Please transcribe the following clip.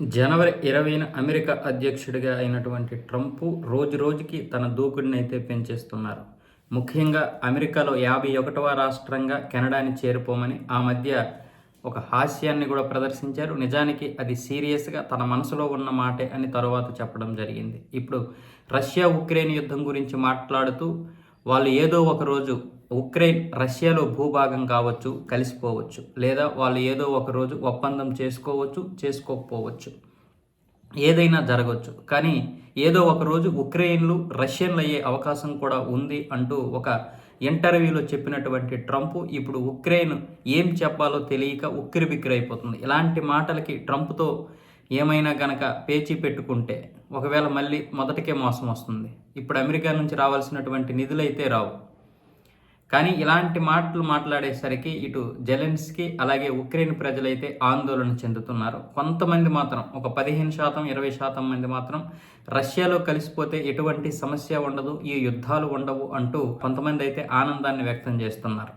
జనవరి ఇరవైన అమెరికా అధ్యక్షుడిగా అయినటువంటి ట్రంప్ రోజు రోజుకి తన దూకుడిని అయితే పెంచేస్తున్నారు. ముఖ్యంగా అమెరికాలో యాభై ఒకటవ రాష్ట్రంగా కెనడాని చేరిపోమని ఆ మధ్య ఒక హాస్యాన్ని కూడా ప్రదర్శించారు. నిజానికి అది సీరియస్గా తన మనసులో ఉన్న మాటే అని తరువాత చెప్పడం జరిగింది. ఇప్పుడు రష్యా ఉక్రెయిన్ యుద్ధం గురించి మాట్లాడుతూ వాళ్ళు ఏదో ఒక రోజు ఉక్రెయిన్ రష్యాలో భూభాగం కావచ్చు కలిసిపోవచ్చు. లేదా వాళ్ళు ఏదో ఒక రోజు ఒప్పందం చేసుకోవచ్చు చేసుకోకపోవచ్చు. ఏదైనా జరగవచ్చు కానీ ఏదో ఒక రోజు ఉక్రెయిన్లు రష్యన్లు అయ్యే అవకాశం కూడా ఉంది అంటూ ఒక ఇంటర్వ్యూలో చెప్పినటువంటి ట్రంప్ ఇప్పుడు ఉక్రెయిన్ ఏం చెప్పాలో తెలియక ఉక్కిరి బిక్కిరి అయిపోతుంది ఇలాంటి మాటలకి ట్రంప్తో ఏమైనా గనక పేచీ పెట్టుకుంటే ఒకవేళ మళ్ళీ మొదటికే మోసం వస్తుంది. ఇప్పుడు అమెరికా నుంచి రావాల్సినటువంటి నిధులైతే రావు. కానీ ఇలాంటి మాటలు మాట్లాడేసరికి ఇటు జెలెన్స్కి అలాగే ఉక్రెయిన్ ప్రజలైతే ఆందోళన చెందుతున్నారు. కొంతమంది మాత్రం ఒక పదిహేను శాతం ఇరవై శాతం మంది మాత్రం రష్యాలో కలిసిపోతే ఎటువంటి సమస్య ఉండదు ఈ యుద్ధాలు ఉండవు అంటూ కొంతమంది అయితే ఆనందాన్ని వ్యక్తం చేస్తున్నారు.